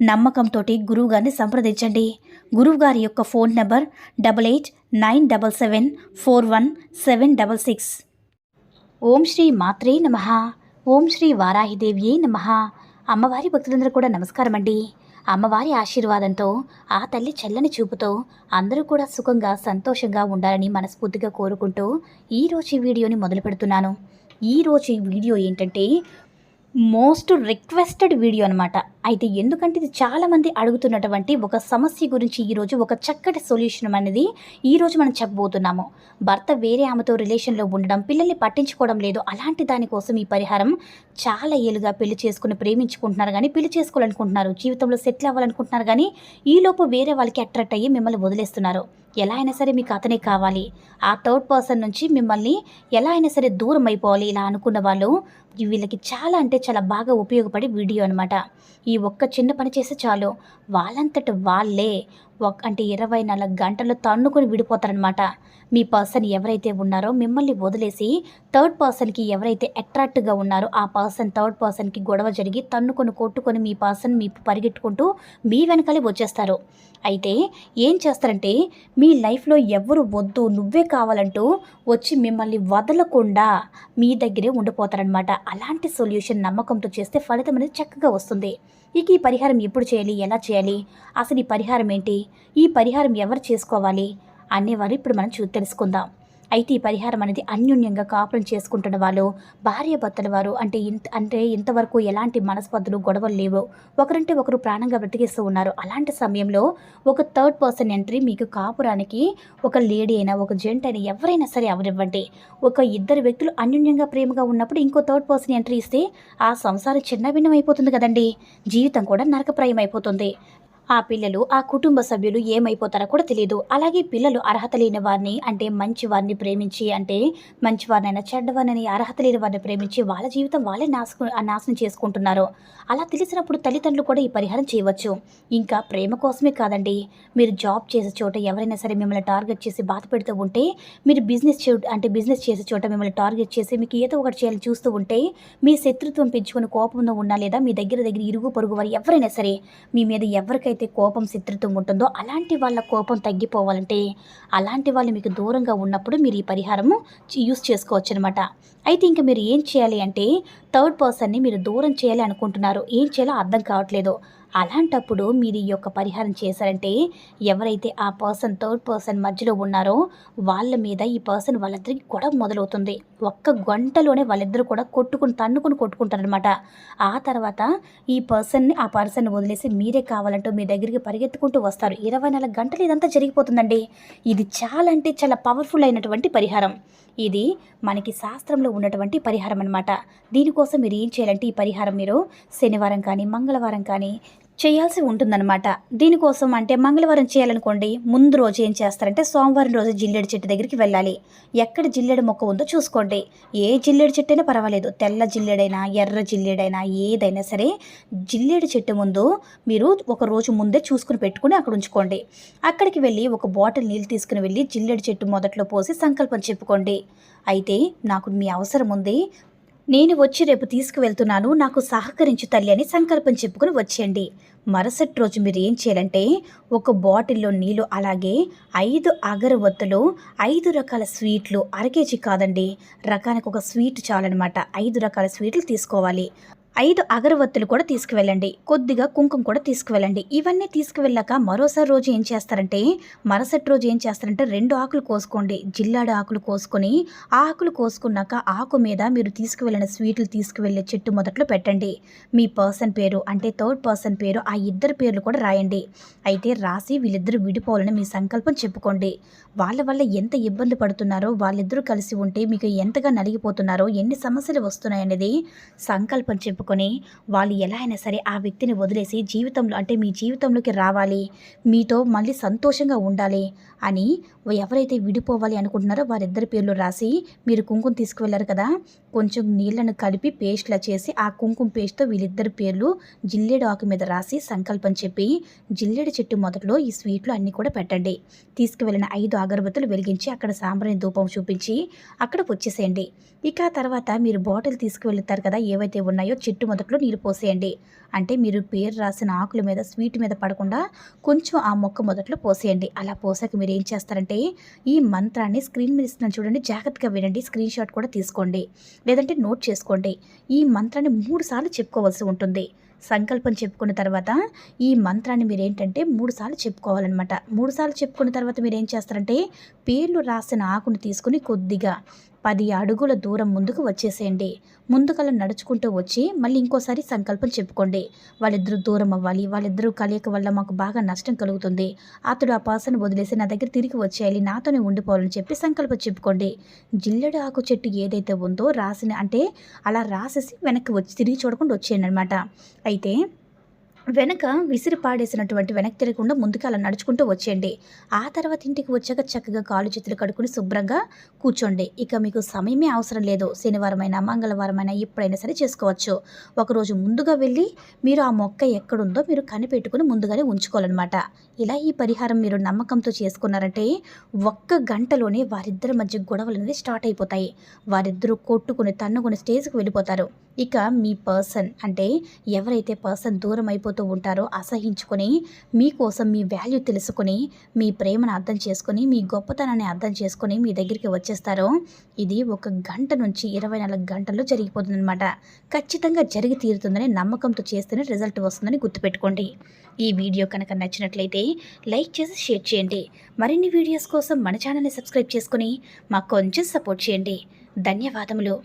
నమ్మకంతో గురువుగారిని సంప్రదించండి. గురువుగారి యొక్క phone number double eight nine double seven four one seven double six. Om Shri మాత్రే నమ. ఓం శ్రీ వారాహిదేవియే నమ. అమ్మవారి భక్తులందరూ కూడా నమస్కారం అండి. అమ్మవారి ఆశీర్వాదంతో ఆ తల్లి చల్లని చూపుతో అందరూ కూడా సుఖంగా సంతోషంగా ఉండాలని మనస్ఫూర్తిగా కోరుకుంటూ ఈరోజు ఈ వీడియోని మొదలు పెడుతున్నాను ఈరోజు ఈ వీడియో ఏంటంటే మోస్ట్ రిక్వెస్టెడ్ వీడియో అనమాట అయితే ఎందుకంటే ఇది చాలామంది అడుగుతున్నటువంటి ఒక సమస్య గురించి ఈరోజు ఒక చక్కటి సొల్యూషన్ అనేది ఈరోజు మనం చెప్పబోతున్నాము. భర్త వేరే ఆమెతో రిలేషన్లో ఉండడం పిల్లల్ని పట్టించుకోవడం లేదు. అలాంటి దానికోసం ఈ పరిహారం చాలా ఏలుగా పెళ్ళి చేసుకుని ప్రేమించుకుంటున్నారు కానీ పెళ్ళి చేసుకోవాలనుకుంటున్నారు జీవితంలో సెటిల్ అవ్వాలనుకుంటున్నారు కానీ ఈలోపు వేరే వాళ్ళకి అట్రాక్ట్ అయ్యి మిమ్మల్ని వదిలేస్తున్నారు. ఎలా అయినా సరే మీకు అతనే కావాలి. ఆ థర్డ్ పర్సన్ నుంచి మిమ్మల్ని ఎలా అయినా సరే దూరం అయిపోవాలి ఇలా అనుకున్న వాళ్ళు వీళ్ళకి చాలా అంటే చాలా బాగా ఉపయోగపడే వీడియో అనమాట ఈ ఒక్క చిన్న పని చేస్తే చాలు. వాళ్ళంతట వాళ్ళే అంటే ఇరవై నాలుగు గంటలు తన్నుకొని విడిపోతారనమాట మీ పర్సన్ ఎవరైతే ఉన్నారో మిమ్మల్ని వదిలేసి థర్డ్ పర్సన్కి ఎవరైతే అట్రాక్ట్గా ఉన్నారో ఆ పర్సన్ థర్డ్ పర్సన్కి గొడవ జరిగి తన్నుకొని కొట్టుకొని మీ పర్సన్ మీ పరిగెట్టుకుంటూ మీ వెనకాలే వచ్చేస్తారు. అయితే ఏం చేస్తారంటే మీ లైఫ్లో ఎవరు వద్దు నువ్వే కావాలంటూ వచ్చి మిమ్మల్ని వదలకుండా మీ దగ్గరే ఉండిపోతారనమాట అలాంటి సొల్యూషన్ నమ్మకంతో చేస్తే ఫలితం అనేది చక్కగా వస్తుంది. ఇక ఈ పరిహారం ఎప్పుడు చేయాలి? ఎలా చేయాలి? అసలు ఈ పరిహారం ఏంటి? ఈ పరిహారం ఎవరు చేసుకోవాలి? అనేవారు ఇప్పుడు మనం చూ తెలుసుకుందాం. అయితే ఈ పరిహారం అనేది అన్యోన్యంగా కాపురం చేసుకుంటున్న వాళ్ళు భార్య భర్తల వారు అంటే ఇంత అంటే ఇంతవరకు ఎలాంటి మనస్పర్ధలు గొడవలు లేవు. ఒకరంటే ఒకరు ప్రాణంగా బ్రతికిస్తూ ఉన్నారు. అలాంటి సమయంలో ఒక థర్డ్ పర్సన్ ఎంట్రీ మీకు కాపురానికి ఒక లేడీ అయినా ఒక జెంట్ అయినా ఎవరైనా సరే అవనివ్వండి. ఒక ఇద్దరు వ్యక్తులు అన్యోన్యంగా ప్రేమగా ఉన్నప్పుడు ఇంకో థర్డ్ పర్సన్ ఎంట్రీ ఇస్తే ఆ సంసారం చిన్న భిన్నం అయిపోతుంది కదండి. జీవితం కూడా నరకప్రాయం అయిపోతుంది ఆ పిల్లలు ఆ కుటుంబ సభ్యులు ఏమైపోతారో కూడా తెలియదు అలాగే పిల్లలు అర్హత లేని వారిని అంటే మంచి వారిని ప్రేమించి అంటే మంచి వారినైనా చెడ్డవారిని అర్హత లేని వారిని ప్రేమించి వాళ్ళ జీవితం వాళ్ళే నాశకు నాశనం చేసుకుంటున్నారు. అలా తెలిసినప్పుడు తల్లిదండ్రులు కూడా ఈ పరిహారం చేయవచ్చు. ఇంకా ప్రేమ కోసమే కాదండి. మీరు జాబ్ చేసే చోట ఎవరైనా సరే మిమ్మల్ని టార్గెట్ చేసి బాధ పెడుతూ ఉంటే మీరు బిజినెస్ చే అంటే బిజినెస్ చేసే చోట మిమ్మల్ని టార్గెట్ చేసి మీకు ఏదో ఒకటి చేయాలని చూస్తూ ఉంటే మీ శత్రుత్వం పెంచుకుని కోపంలో ఉన్నా లేదా మీ దగ్గర దగ్గర ఇరుగు పొరుగు వారు ఎవరైనా సరే మీ మీద ఎవరికైతే ఎవరికైతే కోపం శత్రుత్వం ఉంటుందో అలాంటి వాళ్ళ కోపం తగ్గిపోవాలంటే అలాంటి వాళ్ళు మీకు దూరంగా ఉన్నప్పుడు మీరు ఈ పరిహారము యూస్ చేసుకోవచ్చు అనమాట అయితే ఇంకా మీరు ఏం చేయాలి అంటే థర్డ్ పర్సన్ని మీరు దూరం చేయాలి అనుకుంటున్నారు. ఏం చేయాలో అర్థం కావట్లేదు. అలాంటప్పుడు మీరు ఈ యొక్క పరిహారం చేశారంటే ఎవరైతే ఆ పర్సన్ థర్డ్ పర్సన్ మధ్యలో ఉన్నారో వాళ్ళ మీద ఈ పర్సన్ వాళ్ళిద్దరికి గొడవ మొదలవుతుంది. ఒక్క గంటలోనే వాళ్ళిద్దరు కూడా కొట్టుకుని తన్నుకుని కొట్టుకుంటారనమాట ఆ తర్వాత ఈ పర్సన్ని ఆ పర్సన్ వదిలేసి మీరే కావాలంటూ మీ దగ్గరికి పరిగెత్తుకుంటూ వస్తారు. ఇరవై నాలుగు గంటలు ఇదంతా జరిగిపోతుందండి. ఇది చాలా అంటే చాలా పవర్ఫుల్ అయినటువంటి పరిహారం. ఇది మనకి శాస్త్రంలో ఉన్నటువంటి పరిహారం అనమాట దీనికోసం మీరు ఏం చేయాలంటే ఈ పరిహారం మీరు శనివారం కానీ మంగళవారం కానీ చేయాల్సి ఉంటుందన్నమాట. దీనికోసం అంటే మంగళవారం చేయాలనుకోండి ముందు రోజు ఏం చేస్తారంటే సోమవారం రోజు జిల్లెడు చెట్టు దగ్గరికి వెళ్ళాలి. ఎక్కడ జిల్లెడు మొక్క ఉందో చూసుకోండి. ఏ జిల్లెడు చెట్టు అయినా పర్వాలేదు. తెల్ల జిల్లెడైనా ఎర్ర జిల్లేడైనా ఏదైనా సరే జిల్లేడు చెట్టు ముందు మీరు ఒక రోజు ముందే చూసుకుని పెట్టుకుని అక్కడ ఉంచుకోండి. అక్కడికి వెళ్ళి ఒక బాటిల్ నీళ్ళు తీసుకుని వెళ్ళి జిల్లెడు చెట్టు మొదట్లో పోసి సంకల్పం చెప్పుకోండి. అయితే నాకు మీ అవసరం ఉంది. నేను వచ్చి రేపు తీసుకువెళ్తున్నాను. నాకు సహకరించు తల్లి అని సంకల్పం చెప్పుకుని వచ్చేయండి. మరుసటి రోజు మీరు ఏం చేయాలంటే ఒక బాటిల్లో నీళ్ళు అలాగే ఐదు అగరవత్తులు ఐదు రకాల స్వీట్లు అరకేజీ కాదండి రకానికి ఒక స్వీట్ చాలన్నమాట. ఐదు రకాల స్వీట్లు తీసుకోవాలి. ఐదు అగరవత్తులు కూడా తీసుకువెళ్ళండి. కొద్దిగా కుంకుమ కూడా తీసుకువెళ్ళండి. ఇవన్నీ తీసుకువెళ్ళాక మరోసారి రోజు ఏం చేస్తారంటే మరుసటి రోజు ఏం చేస్తారంటే రెండు ఆకులు కోసుకోండి. జిల్లాడు ఆకులు కోసుకొని ఆ ఆకులు కోసుకున్నాక ఆకు మీద మీరు తీసుకువెళ్ళిన స్వీట్లు తీసుకువెళ్ళే చెట్టు మొదట్లో పెట్టండి. మీ పర్సన్ పేరు అంటే థర్డ్ పర్సన్ పేరు ఆ ఇద్దరు పేర్లు కూడా రాయండి. అయితే రాసి వీళ్ళిద్దరూ విడిపోవాలని మీ సంకల్పం చెప్పుకోండి. వాళ్ళ వల్ల ఎంత ఇబ్బంది పడుతున్నారో వాళ్ళిద్దరూ కలిసి ఉంటే మీకు ఎంతగా నలిగిపోతున్నారో ఎన్ని సమస్యలు వస్తున్నాయనేది సంకల్పం చెప్పుకొని అనుకుని వాళ్ళు ఎలా అయినా సరే ఆ వ్యక్తిని వదిలేసి జీవితంలో అంటే మీ జీవితంలోకి రావాలి మీతో మళ్ళీ సంతోషంగా ఉండాలి అని ఎవరైతే విడిపోవాలి అనుకుంటున్నారో వారిద్దరి పేర్లు రాసి మీరు కుంకుమ తీసుకువెళ్ళారు కదా కొంచెం నీళ్ళను కలిపి పేస్ట్లా చేసి ఆ కుంకుమ పేస్ట్తో వీళ్ళిద్దరి పేర్లు జిల్లేడు ఆకు మీద రాసి సంకల్పం చెప్పి జిల్లేడు చెట్టు మొదట్లో ఈ స్వీట్లు అన్నీ కూడా పెట్టండి. తీసుకువెళ్ళిన ఐదు అగరబత్తులు వెలిగించి అక్కడ సాంబ్రాణి ధూపం చూపించి అక్కడ వచ్చేసేయండి. ఇక తర్వాత మీరు బాటిల్ తీసుకువెళ్తారు కదా ఏవైతే ఉన్నాయో చెట్టు మొదట్లో నీరు పోసేయండి. అంటే మీరు పేరు రాసిన ఆకుల మీద స్వీట్ మీద పడకుండా కొంచెం ఆ మొక్క మొదట్లో పోసేయండి. అలా పోసాక మీరు ఏం చేస్తారంటే ఈ మంత్రాన్ని స్క్రీన్ మీద ఇస్తున్నాను చూడండి జాగ్రత్తగా వినండి. స్క్రీన్ షాట్ కూడా తీసుకోండి. లేదంటే నోట్ చేసుకోండి. ఈ మంత్రాన్ని మూడు సార్లు చెప్పుకోవాల్సి ఉంటుంది. సంకల్పం చెప్పుకున్న తర్వాత ఈ మంత్రాన్ని మీరు ఏంటంటే మూడు సార్లు చెప్పుకోవాలన్నమాట. మూడు సార్లు చెప్పుకున్న తర్వాత మీరు ఏం చేస్తారంటే పేర్లు రాసిన ఆకును తీసుకుని కొద్దిగా పది అడుగుల దూరం ముందుకు వచ్చేసేయండి. ముందుకలా నడుచుకుంటూ వచ్చి మళ్ళీ ఇంకోసారి సంకల్పం చెప్పుకోండి. వాళ్ళిద్దరూ దూరం అవ్వాలి. వాళ్ళిద్దరూ కలయిక వల్ల మాకు బాగా నష్టం కలుగుతుంది. అతడు ఆ పర్సన్ వదిలేసి నా దగ్గర తిరిగి వచ్చేయాలి. నాతోనే ఉండిపోవాలని చెప్పి సంకల్పం చెప్పుకోండి. జిల్లెడు ఆకు చెట్టు ఏదైతే ఉందో రాసిన అంటే అలా రాసేసి వెనక్కి వచ్చి తిరిగి చూడకుండా వచ్చేయండి అనమాట అయితే వెనక విసిరి పాడేసినటువంటి వెనక్కి తిరగకుండా ముందుకు అలా నడుచుకుంటూ వచ్చేయండి. ఆ తర్వాత ఇంటికి వచ్చాక చక్కగా కాలు చేతులు కడుక్కుని శుభ్రంగా కూర్చోండి. ఇక మీకు సమయమే అవసరం లేదు. శనివారమైనా మంగళవారమైనా ఎప్పుడైనా సరే చేసుకోవచ్చు. ఒకరోజు ముందుగా వెళ్ళి మీరు ఆ మొక్క ఎక్కడుందో మీరు కనిపెట్టుకుని ముందుగానే ఉంచుకోవాలన్నమాట. ఇలా ఈ పరిహారం మీరు నమ్మకంతో చేసుకున్నారంటే ఒక్క గంటలోనే వారిద్దరి మధ్య గొడవలు అనేది స్టార్ట్ అయిపోతాయి. వారిద్దరూ కొట్టుకుని తన్నుకుని స్టేజ్కి వెళ్ళిపోతారు. ఇక మీ పర్సన్ అంటే ఎవరైతే పర్సన్ దూరం అయిపోతూ ఉంటారో అసహించుకొని మీకోసం మీ వాల్యూ తెలుసుకొని మీ ప్రేమను అర్థం చేసుకొని మీ గొప్పతనాన్ని అర్థం చేసుకొని మీ దగ్గరికి వచ్చేస్తారో ఇది ఒక గంట నుంచి ఇరవై నాలుగు గంటల్లో జరిగిపోతుందన్నమాట. ఖచ్చితంగా జరిగి తీరుతుందని నమ్మకంతో చేస్తేనే రిజల్ట్ వస్తుందని గుర్తుపెట్టుకోండి. ఈ వీడియో కనుక నచ్చినట్లయితే లైక్ చేసి షేర్ చేయండి. మరిన్ని వీడియోస్ కోసం మన ఛానల్ని సబ్స్క్రైబ్ చేసుకొని మాకు కొంచెం సపోర్ట్ చేయండి. ధన్యవాదములు.